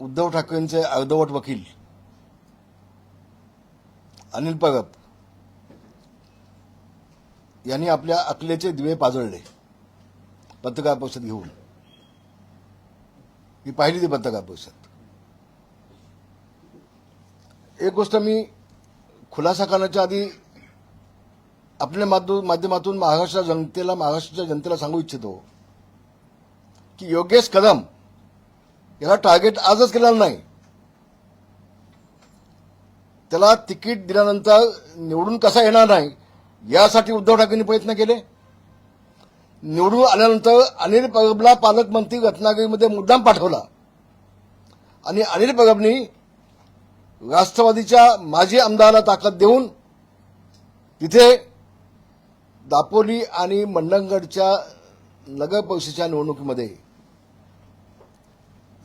उद्धव ठाकरेंचे अर्धवट वकील. अनिल परब. यांनी आपल्या अकलेचे दिवे पाजळले. पत्रकार परिषद घेऊन. मी पाहिली ती पत्रकार परिषद. एक गोष्ट मी खुलासा करण्याच्या आधी आपल्या माध्यू- माध्यमातून महाराष्ट्र जनतेला महाराष्ट्राच्या जनतेला सांगू इच्छितो की योगेश कदम याला टार्गेट आजच केलेला नाही. त्याला तिकीट दिल्यानंतर निवडून कसा येणार नाही यासाठी उद्धव ठाकरेंनी प्रयत्न केले. निवडून आल्यानंतर अनिल परबला पालकमंत्री रत्नागिरीमध्ये मुद्दाम पाठवला. आणि अनिल परबनी राष्ट्रवादीच्या माजी आमदाराला ताकद देऊन तिथे दापोली आणि मंडणगडच्या नगर परिषदेच्या निवडणुकीमध्ये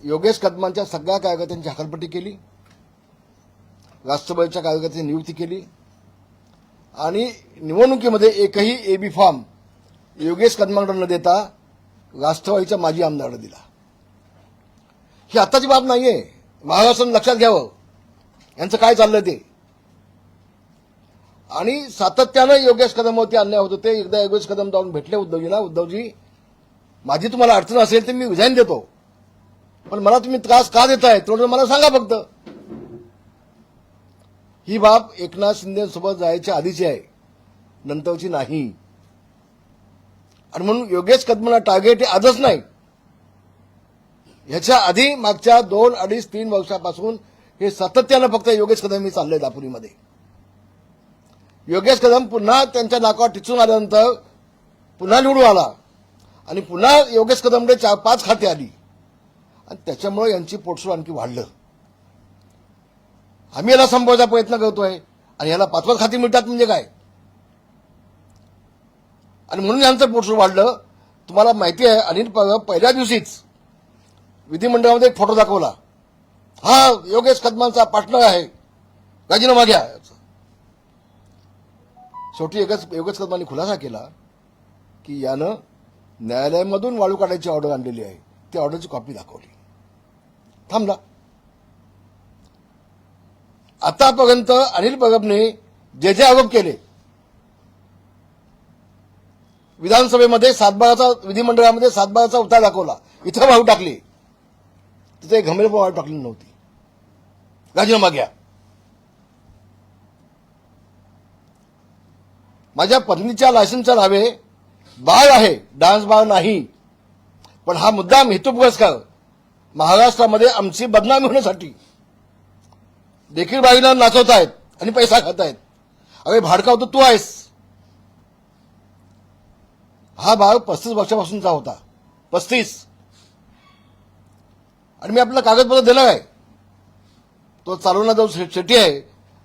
योगेश कदमांच्या सगळ्या कार्यकर्त्यांची हकालपट्टी केली. राष्ट्रवादीच्या कार्यकर्त्यांची नियुक्ती केली. आणि निवडणुकीमध्ये एकही एबी फॉर्म योगेश कदमांकडे न देता राष्ट्रवादीच्या माजी आमदाराला दिला. ही आत्ताची बाब नाहीये. महाराष्ट्रानं लक्षात घ्यावं. यांचं काय चाललंय ते? आणि सातत्यानं योगेश कदमवरती अन्याय होत होते. एकदा योगेश कदम जाऊन भेटले उद्धवजीला. उद्धवजी माझी तुम्हाला अडचण असेल तर मी रिझाईन देतो. पण मला तुम्ही त्रास का देताय? तेवढं म्हणजे मला सांगा फक्त. ही बाब एकनाथ शिंदे सोबत जायच्या आधीची आहे. नंतरची नाही. आणि म्हणून योगेश कदमला टार्गेट हे आजच नाही. ह्याच्या आधी मागच्या दोन अडीच तीन वर्षापासून हे सातत्यानं फक्त योगेश कदम मी चालले दापुरीमध्ये योगेश कदम पुन्हा त्यांच्या नाकावर टिचून आल्यानंतर पुन्हा निवडून आला. आणि पुन्हा योगेश कदमकडे चार पाच खाते आली. आणि त्याच्यामुळे यांची पोटसूळ आणखी वाढलं. आम्ही याला संपवायचा प्रयत्न करतोय. आणि याला पाच खाती मिळतात म्हणजे काय? आणि म्हणून यांचं पोटसूळ वाढलं. तुम्हाला माहिती आहे अनिल परब पहिल्या दिवशीच विधिमंडळामध्ये एक फोटो दाखवला. हा योगेश कदमांचा पार्टनर आहे. राजीनामा घ्या. शेवटी योगेश योगेश कदमांनी खुलासा केला की यानं न्यायालयामधून वाळू काढायची ऑर्डर आणलेली आहे. त्या ऑर्डरची कॉपी दाखवली. थांबला. आतापर्यंत अनिल परबने जे जे आरोप केले विधानसभेमध्ये सातबाराचा विधिमंडळामध्ये सातबाराचा उतार दाखवला इथं वाहू टाकली. तिथे घमेल पण टाकली नव्हती. राजीनामा घ्या. माझ्या पत्नीच्या लायसन्सच्या नावे बाळ आहे डान्स बाळ नाही. पण हा मुद्दाम हेतुपुरस्कार महाराष्ट्रामध्ये आमची बदनामी होण्यासाठी देखील बाईला नाचवत आहेत आणि पैसा खात आहेत अरे भाडकाव तर तू आहेस. हा भाग पस्तीस वर्षापासूनचा होता. पस्तीस. आणि मी आपलं कागदपत्र दिलं आहे. तो चालवणार जो शेट्टी आहे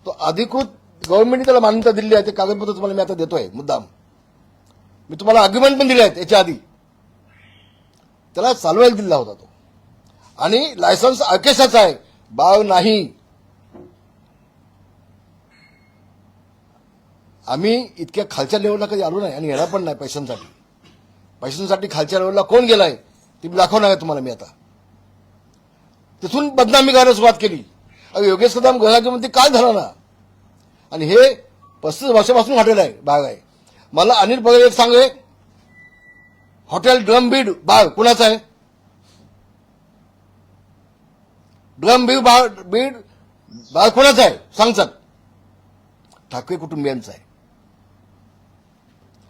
तो अधिकृत गव्हर्नमेंटने त्याला मान्यता दिली आहे. ते कागदपत्र तुम्हाला मी आता देतोय मुद्दाम. मी तुम्हाला आर्ग्युमेंट पण दिले आहेत याच्या आधी. त्याला चालवायला दिला होता तो. आणि लायसन्स अकेशाचा आहे. बाळ नाही. आम्ही इतक्या खालच्या लेवलला कधी आलो नाही आणि येणार पण नाही पैशांसाठी. पैशांसाठी खालच्या लेवलला कोण गेलाय ते मी दाखवणार आहे तुम्हाला मी आता. तिथून बदनामी करायला सुरुवात केली. योगेश कदम गृहराज्यमंत्री काय झालं ना? आणि हे पस्तीस वर्षापासून हॉटेल आहे बाग आहे. मला अनिल पगार एक सांगे हॉटेल ड्रम बीड बाग कुणाचं आहे? ड्रम बीड बीड बाग आहे सांग चल ठाकरे कुटुंबियांचं आहे.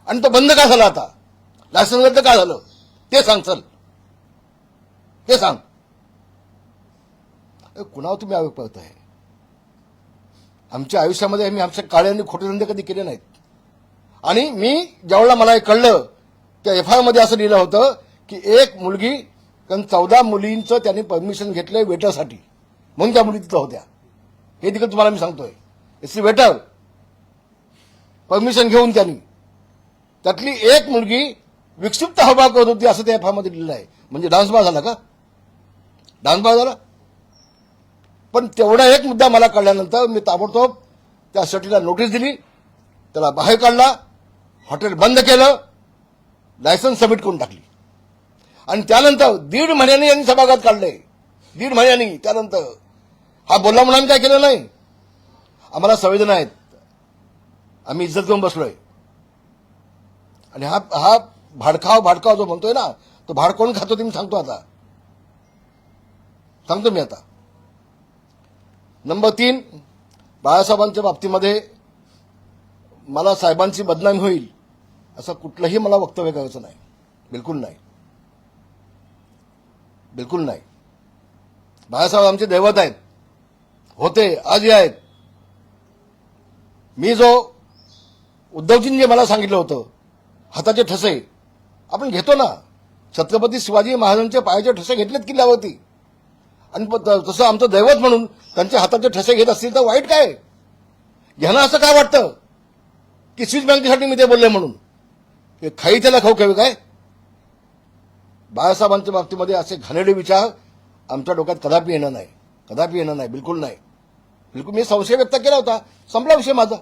आणि तो बंद का झाला आता? लायसन्स रद्द का झालं? ते सांग चल. ते सांग. अरे कुणावर तुम्ही आयोग पाहत आहे आमच्या आयुष्यामध्ये आम्ही आमच्या काळ्यांनी आणि खोटे धंदे कधी केले नाहीत. आणि मी ज्यावेळेला मला हे कळलं त्या एफ आयमध्ये असं लिहिलं होतं की एक मुलगी कारण चौदा मुलींचं त्यांनी परमिशन घेतलंय वेटरसाठी म्हणून त्या मुली तिथं होत्या. हे देखील तुम्हाला मी सांगतोय. एस वेटर परमिशन घेऊन त्यांनी. त्यातली एक मुलगी विक्षिप्त हवा करत होती असं त्या एफआयमध्ये दिलेलं लिहिलं आहे. म्हणजे डान्स बार झाला का? डान्स बार झाला. पण तेवढा एक मुद्दा मला कळल्यानंतर मी ताबडतोब त्या सटीला नोटीस दिली. त्याला बाहेर काढला. हॉटेल बंद केलं. लायसन्स सबमिट करून टाकली. आणि त्यानंतर दीड महिन्यांनी यांनी सभागृहात काढले. दीड महिन्यांनी त्यानंतर. हा बोलला म्हणून आम्ही काय केलं नाही? आम्हाला संवेदना आहेत. आम्ही इज्जत घेऊन बसलोय. आणि हा हा भाडकाव भाडकाव जो म्हणतोय ना तो भाड कोण खातो ते मी सांगतो आता. सांगतो मी आता. नंबर तीन बाळासाहेबांच्या बाबतीमध्ये मला साहेबांची बदनामी होईल असं कुठलंही मला वक्तव्य करायचं नाही. बिलकुल नाही. बिलकुल नाही. बाळासाहेब आमचे दैवत आहेत. होते आजही आहेत. मी जो उद्धवजींनी जे मला सांगितलं होतं हाताचे ठसे आपण घेतो ना. छत्रपती शिवाजी महाराजांच्या पायाचे ठसे घेतलेत किल्ल्यावरती. आणि तसं आमचं दैवत म्हणून त्यांच्या हाताचे ठसे घेत असतील तर वाईट काय? ह्यांना असं काय वाटतं? की स्विस बँकेसाठी मी ते बोलले म्हणून. खाई त्याला खाऊ खेळ काय? बाळासाहेबांच्या बाबतीमध्ये असे घाणेरडे विचार आमच्या डोक्यात कदापि येणार नाही. कदापि येणार नाही. बिलकुल नाही. बिलकुल मी संशय व्यक्त केला होता. संपला विषय माझा.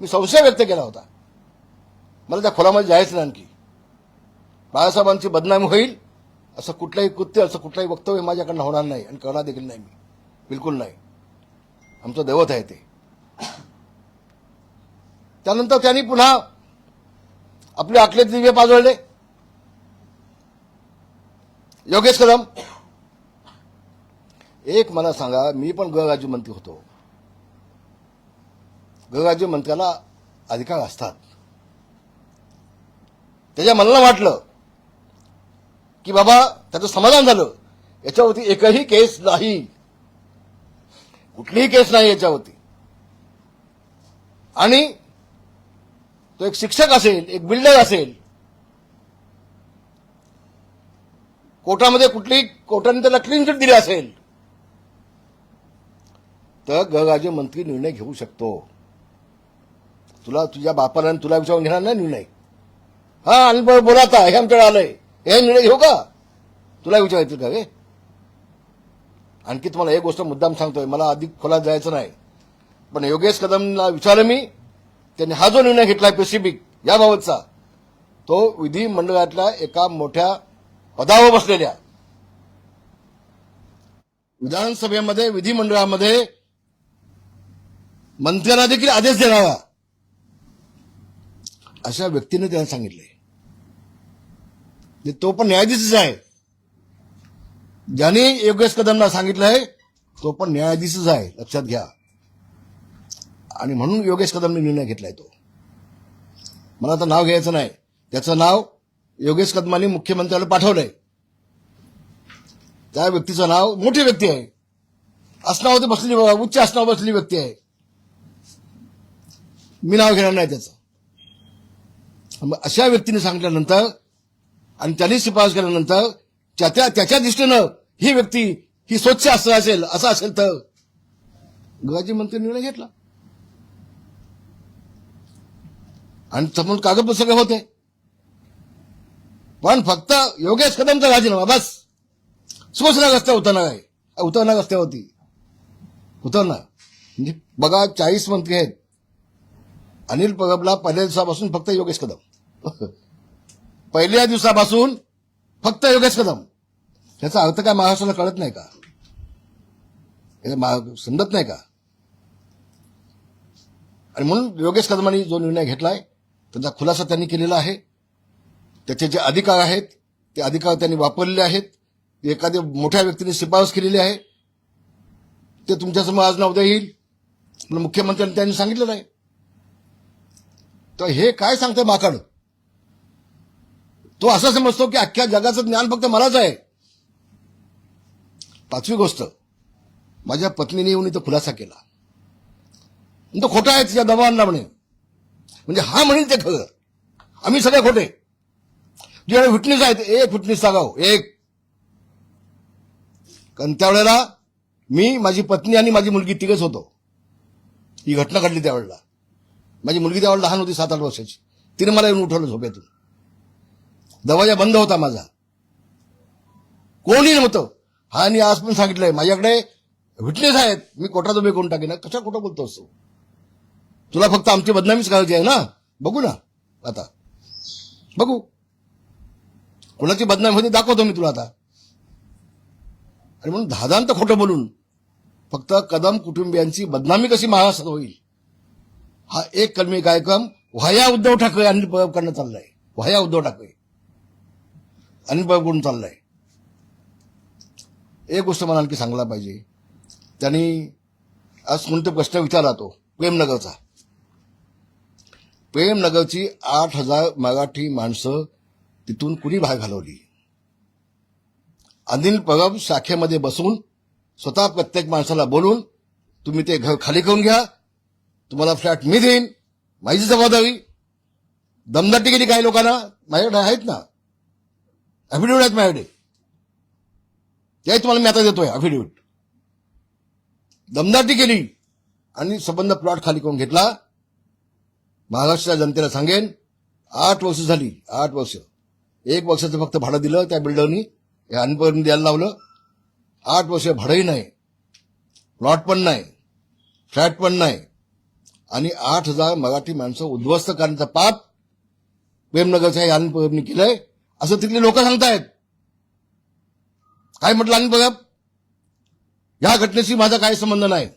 मी संशय व्यक्त केला होता. मला त्या खोलामध्ये जायचं नाही आणखी. बाळासाहेबांची बदनामी होईल असं कुठलंही कृत्य असं कुठलंही वक्तव्य माझ्याकडनं होणार नाही आणि करणार देखील नाही मी. बिलकुल नाही. आमचं दैवत आहे ते. त्यानंतर त्यांनी पुन्हा आपले आकले दिवे पाजळले. योगेश कदम एक मला सांगा मी पण गृहराज्य मंत्री होतो. गृहराज्य मंत्र्याला अधिकार असतात. त्याच्या मनाला वाटलं की बाबा त्याचं समाधान झालं. याच्यावरती एकही केस नाही. कुठलीही केस नाही याच्यावरती. आणि तो एक शिक्षक असेल एक बिल्डर असेल कोर्टामध्ये कुठली कोर्टाने त्याला क्लीन चिट दिली असेल. तर गृहराज्य मंत्री निर्णय घेऊ शकतो. तुला तुझ्या बापाला तुला विचारून घेणार नाही निर्णय. हा आणि बोलाता हे आमच्याकडे आलंय. हे निर्णय घेऊ का? तुला विचारायचं का रे? आणखी तुम्हाला एक गोष्ट मुद्दाम सांगतोय. मला अधिक खोलात जायचं नाही. पण योगेश कदमला विचारलं मी त्यांनी हा जो निर्णय घेतलाय पेसिफिक याबाबतचा तो विधिमंडळातल्या एका मोठ्या पदावर बसलेल्या. विधानसभेमध्ये विधिमंडळामध्ये मंत्र्यांना देखील आदेश देणारा. अशा व्यक्तीने त्यांना सांगितले. तो पण न्यायाधीशच आहे. ज्याने योगेश कदमला सांगितलं आहे तो पण न्यायाधीशच आहे. लक्षात घ्या. आणि म्हणून योगेश कदमने निर्णय घेतलाय तो. मला आता नाव घ्यायचं नाही. त्याचं नाव योगेश कदमांनी मुख्यमंत्र्याला पाठवलंय. त्या व्यक्तीचं नाव मोठी व्यक्ती आहे. आसनावरती बसलेली उच्च आसनावर बसलेली व्यक्ती आहे. मी नाव घेणार नाही त्याचं. मग अशा व्यक्तीने सांगितल्यानंतर आणि त्यांनी शिफारस केल्यानंतर त्याच्या त्याच्या दृष्टीनं ही व्यक्ती ही स्वच्छ असं असेल असं असेल तर गृहाचे मंत्री निर्णय घेतला. आणि समोर कागदपत्र होते. पण फक्त योगेश कदमचा राजीनामा बस. शिवसेना रस्त्या उतरणार आहे. उतरणार रस्त्यावरती. उतरणार. म्हणजे बघा चाळीस मंत्री आहेत. अनिल परबला पहिल्या दिवसापासून फक्त योगेश कदम. पहिल्या दिवसापासून फक्त योगेश कदम. त्याचा अर्थ काय महाराष्ट्राला कळत नाही का? समजत नाही का? आणि म्हणून योगेश कदमांनी जो निर्णय घेतलाय त्याचा खुलासा त्यांनी केलेला आहे. त्याचे जे अधिकार आहेत ते अधिकार त्यांनी वापरलेले आहेत. एखाद्या मोठ्या व्यक्तीने शिफारस केलेली आहे. ते तुमच्यासमोर आज ना उद्या येईल. मुख्यमंत्र्यांनी त्यांनी सांगितलेलं आहे तर हे काय सांगतंय माकड? तो असं समजतो की अख्ख्या जगाचं ज्ञान फक्त मलाच आहे. पाचवी गोष्ट. माझ्या पत्नीने येऊन इथं खुलासा केला. तो खोटा आहे तिच्या दबावांना म्हणे. म्हणजे हा म्हणेल ते खरं. आम्ही सगळे खोटे. जे विटनेस आहेत एक विटनेस सांगाव एक. कारण त्यावेळेला मी माझी पत्नी आणि माझी मुलगी तिघच होतो. ही घटना घडली त्यावेळेला. माझी मुलगी त्यावेळेला लहान होती सात आठ वर्षाची. तिने मला येऊन उठवलं झोपेतून. दरवाजा बंद होता माझा. कोणी नव्हतं. हा आणि आज पण सांगितलंय माझ्याकडे विटनेस आहेत. मी कोटा तुम्ही कोण टाकेन? कशा खोटं बोलतो असतो? तुला फक्त आमची बदनामीच करायची आहे ना? बघू ना आता. बघू. कोणाची बदनामी होती दाखवतो मी तुला आता. आणि म्हणून धादांत खोटं बोलून फक्त कदम कुटुंबियांची बदनामी कशी महाराष्ट्रात होईल? हा एक कलमी कार्यक्रम व्हाया उद्धव ठाकरे अनिल परब करणं चाललाय. व्हाया उद्धव ठाकरे. अनिल परब करून चाललाय. एक गोष्ट मला आणखी सांगला पाहिजे. त्यांनी आज कोणते प्रश्न विचारला तो प्रेमनगरचा. प्रेमनगरची आठ हजार मराठी माणसं तिथून कुणी बाहेर घालवली? अनिल परब शाखेमध्ये बसून स्वतः प्रत्येक माणसाला बोलून तुम्ही ते घर खाली करून घ्या. तुम्हाला फ्लॅट मी देईन. माझी जबाबदारी. दमदाटी केली काही लोकांना? माझ्याकडे आहेत ना? अफिडेविट आहेत माझ्याकडे. त्याही तुम्हाला मी आता देतोय अफिडेविट दमदाटी केली आणि संबंध प्लॉट खाली करून घेतला. महाराष्ट्राच्या जनतेला सांगेन आठ वर्ष झाली आठ वर्ष. एक वर्षाचं फक्त भाडं दिलं त्या बिल्डरनी अनपर्यंत द्यायला लावलं. आठ वर्ष भाडंही नाही. प्लॉट पण नाही. फ्लॅट पण नाही. आणि आठ हजार मराठी माणसं उद्ध्वस्त करण्याचा पाप प्रेमनगरच्या या अनपरबनी केलंय. असं तिथले लोक सांगतायत. काय म्हटलं आणि बघा? या घटनेशी माझा काही संबंध नाही.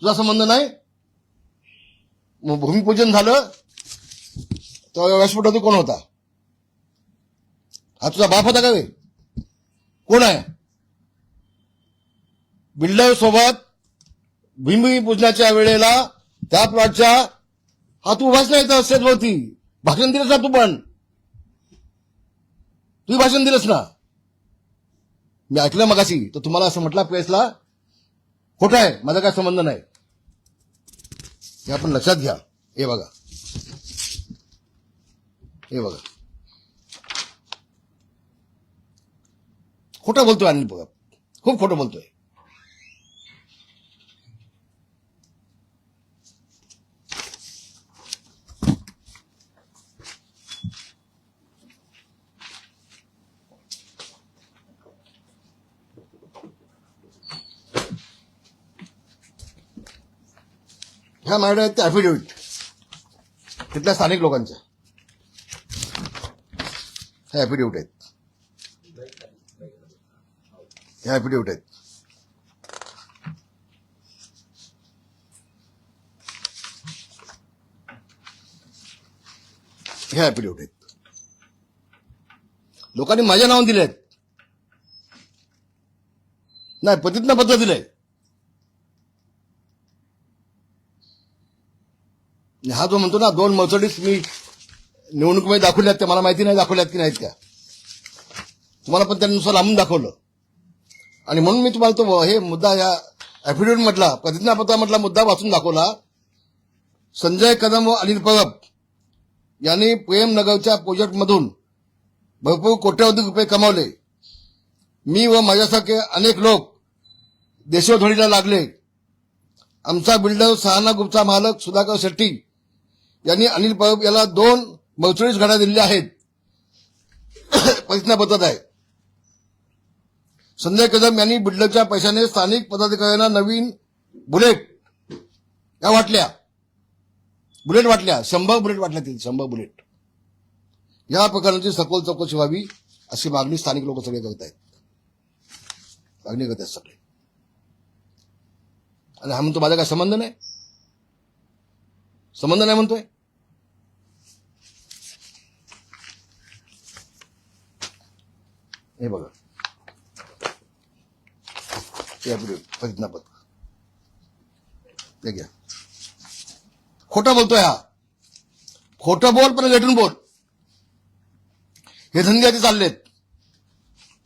तुझा संबंध नाही? मग भूमिपूजन झालं. तेव्हा व्यासपीठावर कोण होता? हा तुझा बाप होता का रे कोण आहे? बिल्डर सोबत भूमिपूजनाच्या वेळेला त्या प्लॉटच्या हा तू उभाच नाही तर स्टेजवरती भाषण दिलंस ना तू पण? तू भाषण दिलंस ना? मी ऐकलं मगाशी तर तुम्हाला असं म्हटलं प्रेसला खोटं आहे माझा काय संबंध नाही. हे आपण लक्षात घ्या. हे बघा. हे बघा. खोटं बोलतोय अनिल बघा. खूप खोटं बोलतोय. ह्या मॅडम आहेत ते अफिडेव्हिट तिथल्या स्थानिक लोकांच्या ह्या ॲफिडेविट आहेत ह्या ॲफिडेविट आहेत ह्या ॲफिडेविट आहेत लोकांनी माझ्या नावान दिले आहेत नाही पतीतनं पत्र दिलंय. हा जो म्हणतो ना दोन मर्सडीज मी निवडणुकीमध्ये दाखवल्यात त्या मला माहिती नाही दाखवल्यात की नाहीत त्या. तुम्हाला पण त्यानुसार लांबून दाखवलं. आणि म्हणून मी तुम्हाला तो हे मुद्दा या अफिडेव्हिट मधला प्रतिज्ञापत्रामधला मुद्दा वाचून दाखवला. संजय कदम व अनिल परब यांनी प्रेमनगरच्या प्रोजेक्टमधून भरपूर कोट्यवधी रुपये कमावले. मी व माझ्यासारखे अनेक लोक देशोधडीला लागले. आमचा बिल्डर सहाना ग्रुपचा मालक सुधाकर शेट्टी यांनी अनिल परब याला दोन मर्चडीज गाड्या दिलेल्या आहेत. प्रतिज्ञापत्रात आहे संजय कदम यांनी बिडलच्या पैशाने स्थानिक पदाधिकाऱ्यांना नवीन बुलेट या वाटल्या. बुलेट वाटल्या. शंभर बुलेट वाटल्या तिथे शंभर बुलेट. या प्रकरणाची सखोल चौकशी व्हावी अशी मागणी स्थानिक लोक सगळे करत आहेत. मागणी करत आहेत सगळे. आणि हा म्हणतो माझा काय संबंध नाही? संबंध नाही म्हणतोय? हे बघा. हे आपले प्रतिज्ञापत्र घ्या. खोटं बोलतोय हा. खोटं बोल पण लेटून बोल. हे धंदे आधी चाललेत.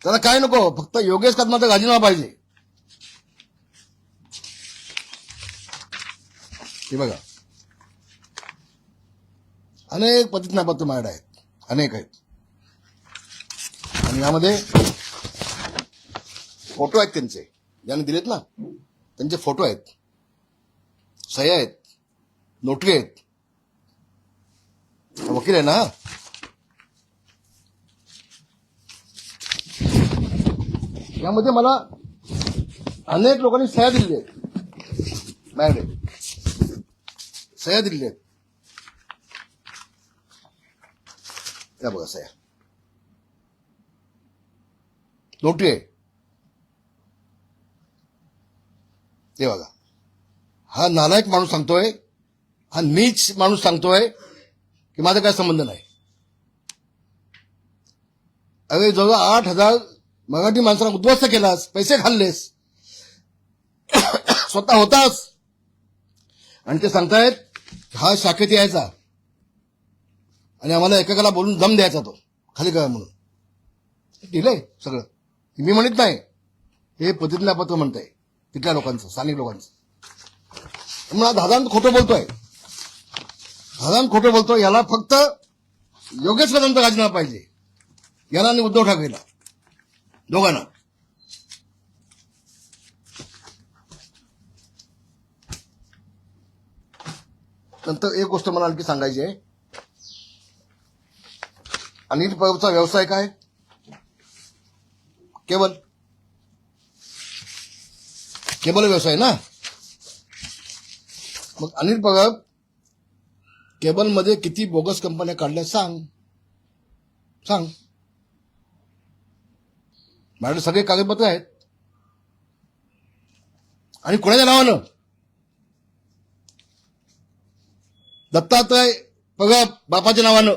त्याला काय नको फक्त योगेश कदमाचा राजीनामा पाहिजे. हे बघा. अनेक प्रतिज्ञापत्र माझ्याकडे आहेत. अनेक आहेत. आणि यामध्ये फोटो आहेत त्यांचे. ज्यांनी दिलेत ना त्यांचे फोटो आहेत. सह्या आहेत. नोटरी आहेत. वकील आहे ना? यामध्ये मला अनेक लोकांनी सह्या दिलेल्या आहेत. माझ्याकडे. सह्या दिलेल्या आहेत. त्या बघा सह्या. लोटी आहे ते बघा. हा नालायक माणूस सांगतोय हा नीच माणूस सांगतोय की माझा काय संबंध नाही. अरे जवळ आठ हजार मराठी माणसाला उद्ध्वस्त केलास पैसे खाल्लेस. स्वतः होतास. आणि ते सांगतायत हा शाखेत यायचा. आणि आम्हाला एकेकाला बोलून दम द्यायचा तो. खाली करा म्हणून. दिलंय सगळं. मी म्हणत नाही. हे प्रतिज्ञापत्र म्हणतंय. तिथल्या लोकांचं स्थानिक लोकांचं. मला दादांत खोटं बोलतोय. दादांत खोटं बोलतोय याला फक्त योगेश कदमचा राजीनामा पाहिजे. याला आणि उद्धव ठाकरेला. दोघांना. नंतर एक गोष्ट मला आणखी सांगायची आहे. अनिल परबचा व्यवसाय काय? केबल केबल व्यवसाय ना? मग अनिल परब केबलमध्ये किती बोगस कंपन्या काढल्या सांग. सांग. माझ्याकडे सगळे कागदपत्र आहेत. आणि कोणाच्या नावानं? दत्तात्रय पगप बापाच्या नावानं.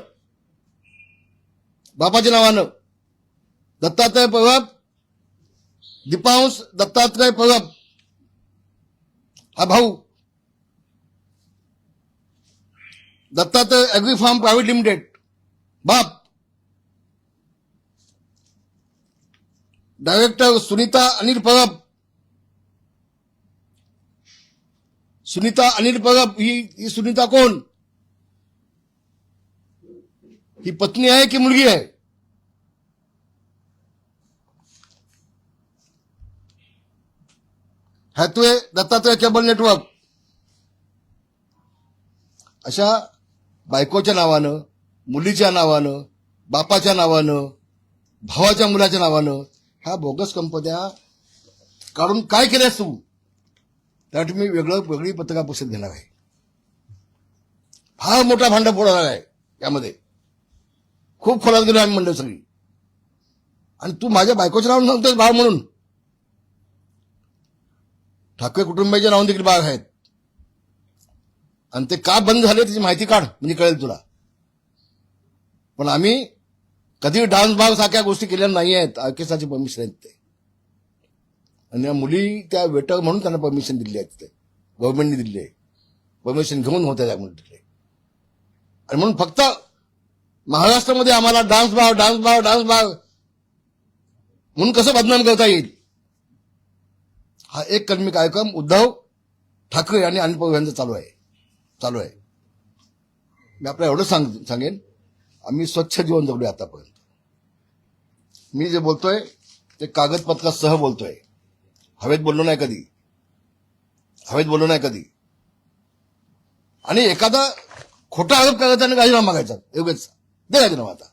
बापाच्या नावानं. दत्तात्रय पगप दीपांश दत्तात्रय परब हा भाऊ। Dattatray agri farm private limited. बाप। डायरेक्टर सुनीता अनिल परब सुनीता अनिल परब ही ही सुनीता कोण ही पत्नी आहे की मुलगी आहे हॅथवे दत्तात्रय केबल नेटवर्क. अशा बायकोच्या नावानं मुलीच्या नावानं बापाच्या नावानं भावाच्या मुलाच्या नावानं ह्या बोगस कंपन्या काढून काय केल्यास तू? त्यासाठी मी वेगळं वेगळी पत्रकार परिषद घेणार आहे. फार मोठा भांडा फोडणार आहे यामध्ये. खूप खोलात गेलो आम्ही मंडळ सगळी. आणि तू माझ्या बायकोच्या नावानं सांगतोय बाळ म्हणून. ठाकरे कुटुंबाच्या नावाने देखील बाग आहेत. आणि ते का बंद झाले त्याची माहिती काढ म्हणजे कळेल तुला. पण आम्ही कधी डान्स बाग सारख्या गोष्टी केल्या नाही आहेत ऑर्केस्ट्राची परमिशन आहेत ते. आणि मुली त्या वेटर म्हणून त्यांना परमिशन दिली आहे तिथे. गव्हर्नमेंटने दिली आहे. परमिशन घेऊन होत्या त्यामुळे तिथे आणि म्हणून फक्त महाराष्ट्रामध्ये आम्हाला डान्स भाव डान्स भाव डान्स बाग म्हणून कसं बदनाम करता येईल? हा एक कलमी कार्यक्रम उद्धव ठाकरे आणि अनिल पवार यांचा चालू आहे. चालू आहे. मी आपल्याला एवढं सांग सांगेन. आम्ही स्वच्छ जीवन जगलोय आतापर्यंत. मी जे बोलतोय ते कागदपत्रासह बोलतोय. हवेत बोललो नाही कधी. हवेत बोललो नाही कधी. आणि एखादा खोटा आरोप करायचा आणि राजीनामा मागायचा एवढेच दे राजीनामा आता.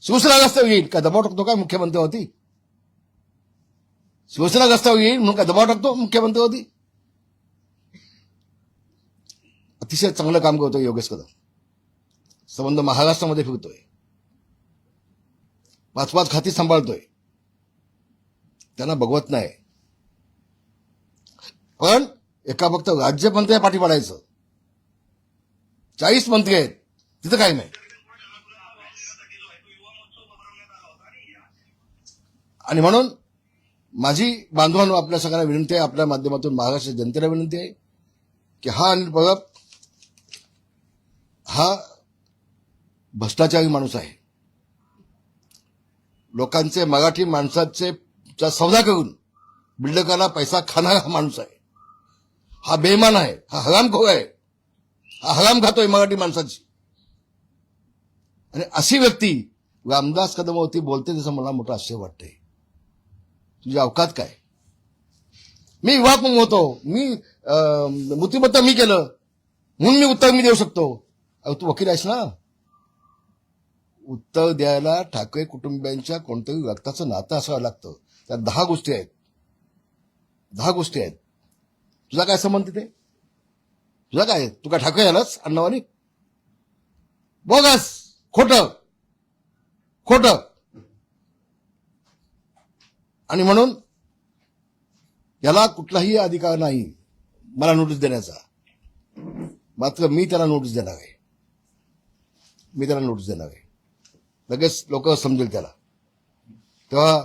शिवसेना रस्त्यावर येईल. काय दबाव टाकतो काय मुख्यमंत्र्यावरती शिवसेना रस्त्यावर येईल म्हणून काय दबाव टाकतो मुख्यमंत्र्यावरती अतिशय चांगलं काम करतोय योगेश कदम. संबंध महाराष्ट्रामध्ये फिरतोय. पाच पाच खाती सांभाळतोय. त्यांना बघवत नाही. पण एका फक्त राज्यमंत्री पाठी पाडायचं. चाळीस मंत्री आहेत. तिथं काही नाही. आणि म्हणून माझी बांधवांनो आपल्या सगळ्यांना विनंती आहे आपल्या माध्यमातून महाराष्ट्र जनतेला विनंती आहे की हा अनिल परब हा भ्रष्टाचारी माणूस आहे. लोकांचे मराठी माणसाचे चा सौदा करून बिल्डकाला पैसा खाणारा हा माणूस आहे. हा बेमान आहे हा हरामखोर आहे हा हराम खातोय मराठी माणसाची. आणि अशी व्यक्ती रामदास कदमावरती बोलते त्याचं मला मोठं आश्चर्य वाटतंय. तुझी अवकात काय? मी विवाह होतो. मी मृत्यूबद्दल मी केलं. म्हणून मी उत्तर मी देऊ शकतो. अहो तू वकील आहेस ना? उत्तर द्यायला ठाकरे कुटुंबियांच्या कोणत्याही रक्ताचं नातं असावं लागतं. त्यात दहा गोष्टी आहेत. दहा गोष्टी आहेत. तुझा काय संबंध तिथे? तुझा काय? तू काय ठाकरे झालास अण्णावानी बोगस! खोट! खोटं! आणि म्हणून याला कुठलाही अधिकार नाही मला नोटीस देण्याचा. मात्र मी त्याला नोटीस देणार आहे. मी त्याला नोटीस देणार आहे. लगेच लोक समजेल त्याला. तेव्हा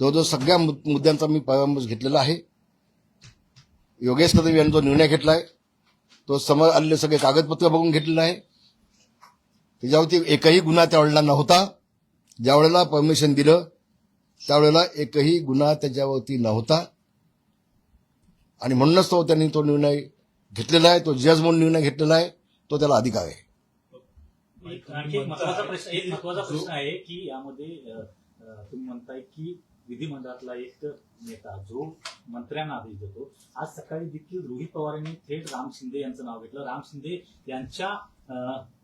जवळजवळ सगळ्या मुद्द्यांचा मी परामर्श घेतलेला आहे. योगेश कदम यांनी जो निर्णय घेतला आहे तो समोर आलेले सगळे कागदपत्र बघून घेतलेलं आहे. त्याच्यावरती एकही गुन्हा त्यावेळेला नव्हता. ज्यावेळेला परमिशन दिलं त्यावेळेला एकही गुन्हा त्याच्यावरती नव्हता. आणि म्हणूनच तो त्यांनी तो निर्णय घेतलेला आहे तो जज म्हणून निर्णय घेतलेला आहे तो त्याला अधिकार आहे. आणखी एक महत्त्वाचा प्रश्न एक महत्त्वाचा प्रश्न आहे की यामध्ये तुम्ही म्हणताय की विधिमंडळातला एक नेता जो मंत्र्यांना आदेश देतो आज सकाळी देखील रोहित पवार यांनी थेट राम शिंदे यांचं नाव घेतलं. राम शिंदे यांच्या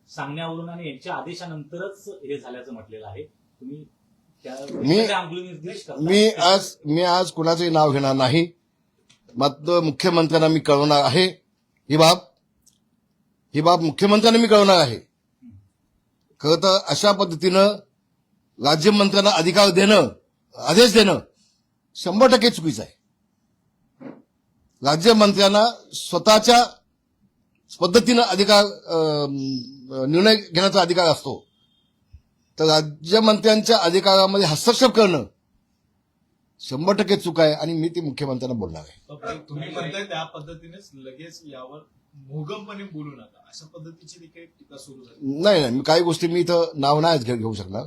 सांगण्यावरून आणि यांच्या आदेशानंतरच हे झाल्याचं म्हटलेलं आहे. तुम्ही मी-. मी आज मी आज कुणाचंही नाव घेणार नाही. मात्र मुख्यमंत्र्यांना मी कळवणार आहे. ही बाब ही बाब मुख्यमंत्र्यांना मी कळवणार आहे. खरं तर अशा पद्धतीनं राज्यमंत्र्यांना अधिकार देणं आदेश देणं शंभर टक्के चुकीचं आहे. राज्यमंत्र्यांना स्वतःच्या पद्धतीनं अधिकार निर्णय घेण्याचा अधिकार असतो. तर राज्यमंत्र्यांच्या अधिकारामध्ये हस्तक्षेप करणं शंभर टक्के चूक आहे आणि मी ती मुख्यमंत्र्यांना बोलणार आहे. तुम्ही म्हणताय त्या पद्धतीनेच लगेच यावर मोगमपणे बोलू नका. अशा पद्धतीची देखील टीका सुरू झाली. नाही नाही मी काही गोष्टी मी इथं नाव नाही घे- घेऊ शकणार.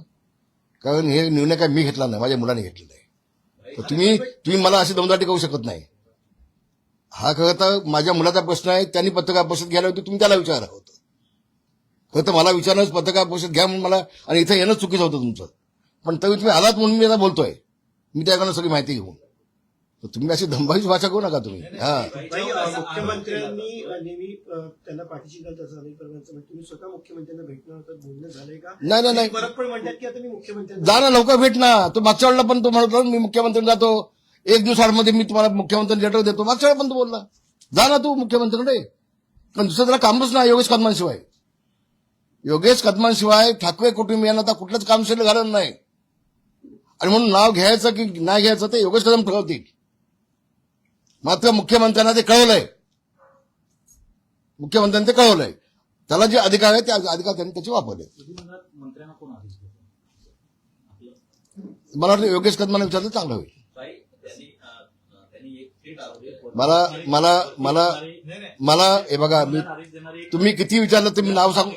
कारण हे निर्णय काय मी घेतला नाही माझ्या मुलाने घेतलेला आहे. तर तुम्ही तुम्ही मला अशी दमदाटी करू शकत नाही. हा खरं तर माझ्या मुलाचा प्रश्न आहे त्यांनी पत्रकार परिषद घ्यायला होती तुम्ही त्याला विचारलं होतं. खरं तर मला विचारणंच पत्रकार परिषद घ्या म्हणून मला आणि इथं येणं चुकीचं होतं तुमचं. पण तरी तुम्ही आलात म्हणून मी आता बोलतोय. मी त्याकडनं सगळी माहिती घेऊन. तुम्ही अशी धंबाईची भाषा करू नका तुम्ही. हा. मुख्यमंत्र्यांनी नेहमी त्यांना पाठीशी घालत असं अनेक परवांचं म्हणजे तुम्ही स्वतः मुख्यमंत्र्यांना भेटणार बोलणं झालंय का? नाही नाही नाही. परत पण म्हणतात की आता मी मुख्यमंत्र्यांना जा ना लवकर भेट ना. तो मागच्या वेळेला पण तो म्हणत होता, मी मुख्यमंत्री जातो. एक दिवसामध्ये मी तुम्हाला मुख्यमंत्री लेटर देतो. मागच्या वेळेला पण तो बोलला. जा ना तू मुख्यमंत्र्यांकडे. पण दुसरं त्याला कामच नाही योगेश कदमांशिवाय योगेश कदमांशिवाय ठाकरे कुटुंबियांना आता कुठलंच काम शिल्लक घालत नाही. आणि म्हणून नाव घ्यायचं की नाही घ्यायचं ते योगेश कदम ठरवतील. मात्र मुख्यमंत्र्यांना ते कळवलंय. मुख्यमंत्र्यांनी ते कळवलंय. त्याला जे अधिकार आहे ते अधिकार त्यांनी त्याचे वापरले. मला वाटतं योगेश कदमांना विचारलं चांगलं होईल ताई, त्यांनी अं, त्यांनी एक थेट आरोप मला मला मला मला हे बघा मी तुम्ही किती विचारलं तर मी नाव सांगू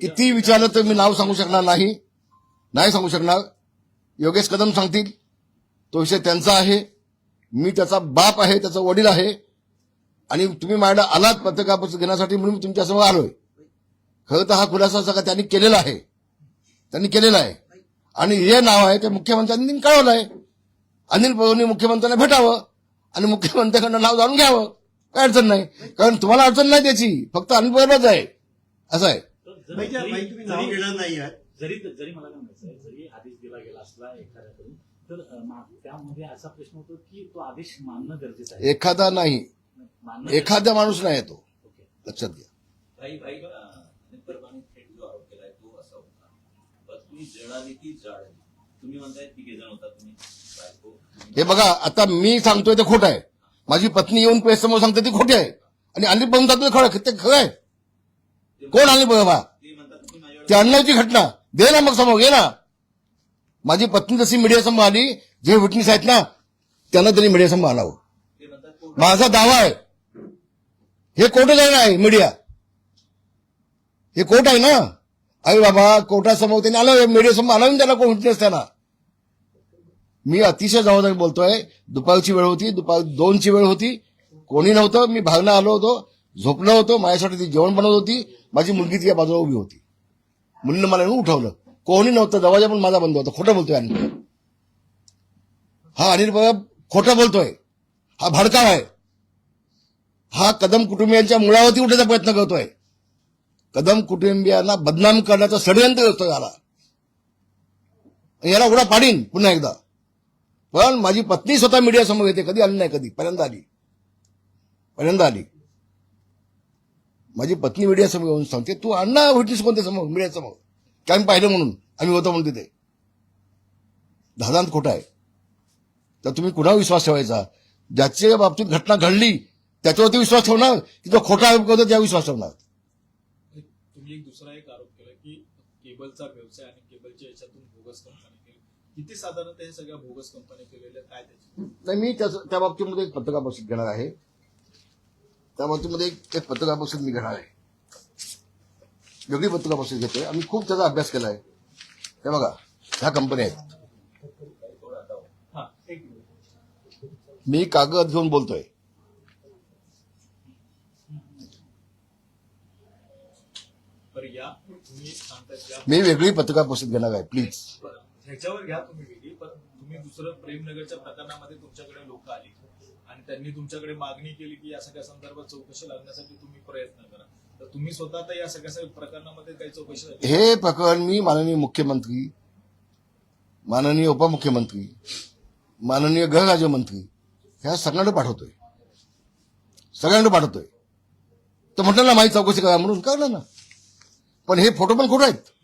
किती विचारलं तर मी नाव सांगू शकणार नाही? नाही सांगू शकणार. योगेश कदम सांगतील. तो विषय त्यांचा आहे. मी त्याचा बाप आहे त्याचा वडील आहे. आणि तुम्ही माझ्या आलात पत्रकापत्र घेण्यासाठी म्हणून मी तुमच्यासमोर आलोय. खरं तर हा खुलासा सगळा त्यांनी केलेला आहे. त्यांनी केलेला आहे. आणि हे नाव आहे ते मुख्यमंत्र्यांनी कळवलं आहे अनिल पवारांनी मुख्यमंत्र्यांना भेटावं. आणि मुख्यमंत्र्यांकडनं नाव जाणून घ्यावं. काय अडचण नाही. कारण तुम्हाला अडचण नाही त्याची. फक्त अनिल पवारच आहे. असं आहे. जर- माहिती आहे, जरी- माहिती तुम्ही नाव जरी- घेणार नाही आहात जरी जरी मला काय म्हणायचं आहे, जरी आदेश दिला गेला असला एखाद्याकडून तर अ, मा- त्यामध्ये असा प्रश्न होतो की तो आदेश मानणं गरजेचं आहे. एखादा नाही. मानणं एखादा माणूस नाही येतो ओके. लक्षात घ्या. भाई भाई अं, अनिल परबाने थेट जो आरोप केलाय तो असा होता. पत्नी जळाली ती जाळली हे बघा आता मी सांगतोय ते खोटं आहे. माझी पत्नी येऊन प्रेस समोर सांगते ती खोटी आहे. आणि अनिल पवन सांगतो ते खरं ते खरं आहे. कोण अनिल पवन ते अण्णाची घटना. दे ना मग समोर घे ना. माझी पत्नी जशी मीडिया समोर आली जे विटनेस आहेत ना त्यांना तरी मीडिया समोर आणावं. माझा दावा आहे. हे कोर्ट आहे मीडिया हे कोर्ट आहे ना. अरे बाबा कोर्टासमोर त्यांनी आलं मीडियासमोर आलं त्याला कोण विटनेस त्यांना मी अतिशय जबाबदारी बोलतोय. दुपारची वेळ होती दुपार दोनची वेळ होती. कोणी नव्हतं. मी भागणं आलो होतो झोपलो होतो. माझ्यासाठी ती जेवण बनवत होती. माझी मुलगी तिच्या बाजूला उभी होती. मुलीनं मला येऊन उठवलं. कोणी नव्हतं. दरवाजा पण माझा बंद होता. खोटं बोलतोय अनिल. हा अनिल बाबा खोटं बोलतोय. हा भडकाव आहे. हा कदम कुटुंबियांच्या मुळावरती उठायचा प्रयत्न करतोय. कदम कुटुंबियांना बदनाम करण्याचा षडयंत्र झाला याला. उडा पाडीन पुन्हा एकदा. पण माझी पत्नी स्वतः मीडिया समोर येते. कधी आली नाही कधी? पहिल्यांदा आली. पहिल्यांदा आली. माझी पत्नी मीडिया समोर येऊन सांगते तू अण्णा विटनेस कोणत्या समोर? मीडिया समोर. आम्ही पाहिलं म्हणून. आम्ही होतो म्हणून तिथे. दादांत खोटा आहे. तर तुम्ही कुणावर विश्वास ठेवायचा? ज्याच्या बाबतीत घटना घडली त्याच्यावरती विश्वास ठेवणार? की जो खोटा आरोप करतो त्या विश्वास ठेवणार? तुम्ही एक दुसरा एक आरोप केला की केबलचा व्यवसाय आणि केबलच्या याच्यातून बोगस कंपनी किती साधारणतः हे सगळ्या बोगस कंपन्या केलेल्या काय त्याची? नाही मी त्याच- त्या बाबतीमध्ये एक पत्रकार परिषद घेणार आहे. त्या बाबतीमध्ये एक एक पत्रकार परिषद मी घेणार आहे. वेगळी पत्रकार परिषद घेतोय. आम्ही खूप त्याचा अभ्यास केला आहे. हे बघा ह्या कंपन्या आहेत. हा एक मिनिट. मी कागद घेऊन बोलतोय. बरं या तुम्ही सांगताय या मी वेगळी पत्रकार परिषद घेणार आहे प्लीज बरं, ह्याच्यावर घ्या तुम्ही वेगळी पण तुम्ही दुसरं प्रेमनगरच्या प्रकरणामध्ये तुमच्याकडे लोक आली. आणि त्यांनी तुमच्याकडे मागणी केली की या सगळ्या संदर्भात चौकशी लागण्यासाठी तुम्ही प्रयत्न करा. तर तुम्ही स्वतः तर या सगळ्या प्रकरणामध्ये काही चौकशी हे प्रकरण मी माननीय मुख्यमंत्री माननीय उपमुख्यमंत्री माननीय गृहराज्यमंत्री ह्या सगळ्यांना पाठवतोय. सगळ्यांना पाठवतोय. तर म्हटलं ना माझी चौकशी करा म्हणून कळलं ना. पण हे फोटो पण खोटे आहेत?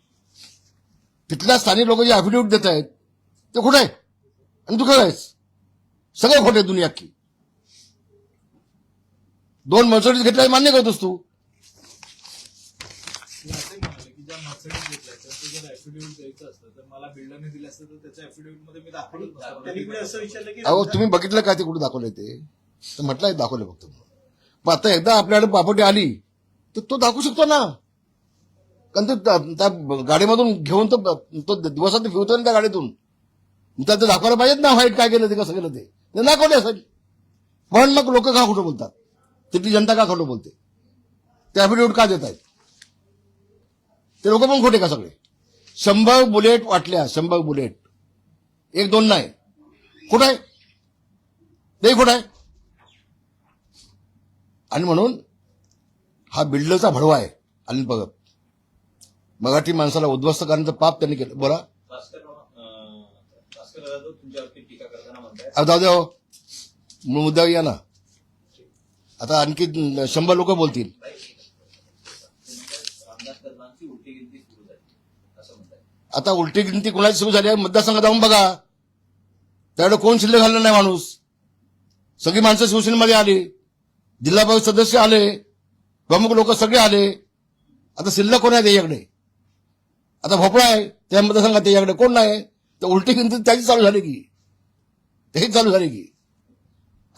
तिथल्या स्थानिक लोक जे अफिडेव्हिट देत आहेत ते खोटे आहे? आणि तू आहेस. सगळं खोटे दुनिया अख्खी. दोन मर्सडीज घेतल्या हे मान्य करतोस तू. ते असे म्हणाले की ज्या मर्सिडीज घेतल्या त्यांचं जर ऍफिडेव्हिट द्यायचं असतं तर मला बिल्डरने दिलं असतं तर त्याच्या ऍफिडेव्हिटमध्ये मी दाखवलं त्यांनी पुढे असं विचारलं की अहो तुम्ही बघितलं का ते कुठे दाखवलंय ते? तर म्हटलंय दाखवलं फक्त. पण आता एकदा आपल्याकडे प्रॉपर्टी आली तर तो दाखवू शकतो ना. कारण ते त्या- त्या गाडीमधून घेऊन तो तो दिवसात फिरतो ना त्या गाडीतून. त्या ते दाखवायला पाहिजेत ना व्हाईट काय केलं ते कसं केलं ते. ते दाखवले असेल पण मग लोक का खोटं बोलतात? तिथली जनता का खोटं बोलते? ते अफिडेव्हिट का देत आहेत? ते लोक पण खोटे का सगळे? शंभर बुलेट वाटल्या शंभर बुलेट. एक दोन नाही. कुठं आहे? ते कुठं आहे? आणि म्हणून हा बिल्डरचा भडवा आहे अनिल भगत मराठी माणसाला उद्ध्वस्त करण्याचं पाप त्यांनी केलं. बोला. भास्कर जाऊ द्या मूळ मुद्द्यावर या ना. आता आणखी शंभर लोक बोलतील. आता उलटी गिनती कोणाची सुरू झाली आहे? मतदारसंघात जाऊन बघा. त्याकडे कोण शिल्लक घालणार नाही माणूस. सगळी माणसं शिवसेनेमध्ये आली. जिल्हा परिषद सदस्य आले. प्रमुख लोक सगळे आले. आता शिल्लक कोण आहे त्याच्याकडे? आता भोपळा आहे त्या मतदारसंघात त्याच्याकडे कोण नाही? तर उलटी किंमत त्याची चालू झाली की. त्याची चालू झाली की.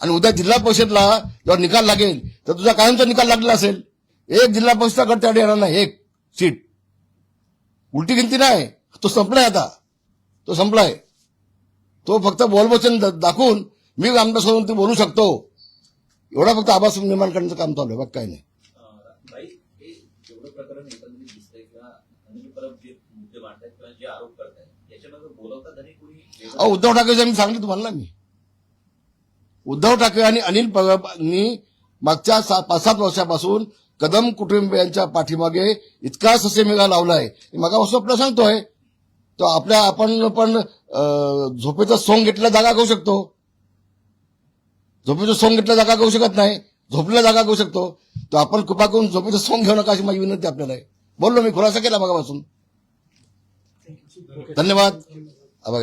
आणि उद्या जिल्हा परिषदला जेव्हा निकाल लागेल तर तुझा कायमचा निकाल लागला असेल. एक जिल्हा परिषदचा गट त्याकडे येणार नाही एक सीट. उलटी गिनती नाही तो संपलाय आता. तो संपलाय. तो फक्त बोलवचन दाखवून मी आमदार ते बोलू शकतो. एवढा फक्त आभास निर्माण करण्याचं काम चालू आहे बाकी काही नाही अं, बाई हे जेवढं प्रकरण एकंदरीत दिसतंय किंवा अनिल परब जे मुद्दे मांडतायत किंवा जे आरोप करतायत याच्यामध्ये कोणी अहो उद्धव ठाकरे मी सांगितलं तुम्हाला ना मी. उद्धव ठाकरे आणि अनिल परबनी मागच्या पाच सात वर्षापासून कदम कुटुंबियांच्या पाठीमागे इतका ससेमेघा लावलाय. मगापासून आपल्याला सांगतोय. तो आपल्या आपण पण झोपेचा झोपेचं सोंग घेतल्या जागा घेऊ शकतो. झोपेचं सोंग घेतल्या जागा घेऊ शकत नाही. झोपल्या जागा घेऊ शकतो. तो आपण कृपा करून झोपेचं सोंग घेऊ नका अशी माझी विनंती आपल्याला आहे. बोललो मी खुलासा केला मगापासून. धन्यवाद. आभार